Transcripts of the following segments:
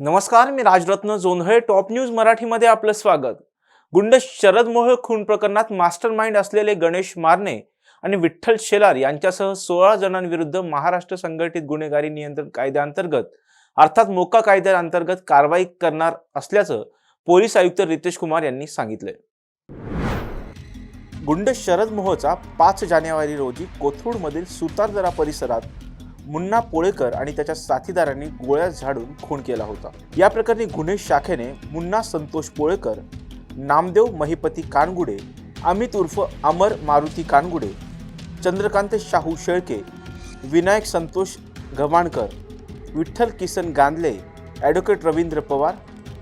नमस्कार मी Rajratna Jondhale top news मराठीमध्ये आपलं स्वागत. गुंड शरद मोहोळ खून प्रकरणात मास्टर माइंड असलेले गणेश मारणे आणि विठ्ठल शेलार यांच्यासह सोळा जणांविरुद्ध महाराष्ट्र संघटित गुन्हेगारी नियंत्रण कायद्याअंतर्गत अर्थात मोका कायद्याअंतर्गत कारवाई करणार असल्याचं पोलीस आयुक्त रितेश कुमार यांनी सांगितलंय. गुंड शरद मोहोळचा पाच जानेवारी रोजी कोथरूडमधील सुतारदरा परिसरात मुन्ना पोळेकर आणि त्याच्या साथीदारांनी गोळ्या झाडून खून केला होता. या प्रकरणी गुन्हे शाखेने मुन्ना संतोष पोळेकर नामदेव महिपती कानगुडे अमित उर्फ अमर मारुती कानगुडे चंद्रकांत शाहू शेळके विनायक संतोष घमाणकर विठ्ठल किसन गांधले ॲडव्होकेट रवींद्र पवार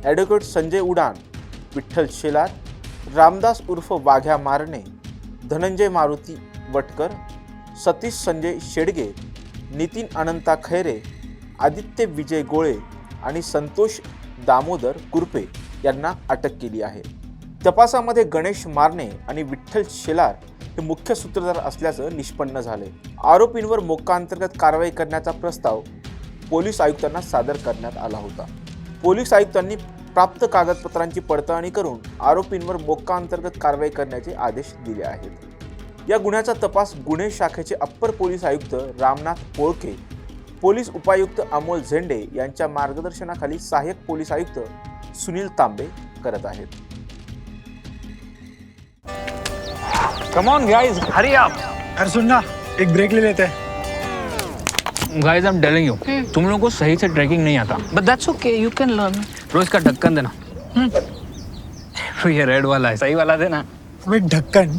ॲडव्होकेट संजय उडान विठ्ठल शेलार रामदास उर्फ वाघ्या मारणे धनंजय मारुती वटकर सतीश संजय शेडगे नितीन अनंता खैरे आदित्य विजय गोळे आणि संतोष दामोदर कुरपे यांना अटक केली आहे. तपासामध्ये गणेश मारणे आणि विठ्ठल शेलार हे मुख्य सूत्रधार असल्याचं निष्पन्न झाले आरोपींवर मोक्काअंतर्गत कारवाई करण्याचा प्रस्ताव पोलीस आयुक्तांना सादर करण्यात आला होता. पोलीस आयुक्तांनी प्राप्त कागदपत्रांची पडताळणी करून आरोपींवर मोक्काअंतर्गत कारवाई करण्याचे आदेश दिले आहेत. या गुन्ह्याचा तपास गुन्हे शाखेचे अप्पर पोलीस आयुक्त रामनाथ पोळके पोलीस उपायुक्त अमोल झेंडे यांच्या मार्गदर्शनाखाली सहाय्यक पोलीस आयुक्त सुनील तांबे करत आहेत. Come on guys hurry up अरे सुन ना एक ब्रेक ले लेते. हैं guys I am telling you तुम लोगों को सही से ट्रैकिंग नहीं आता. But that's okay, you can learn. रोज का ढक्कन देना. ये रेड वाला है सही वाला देना. अबे ढक्कन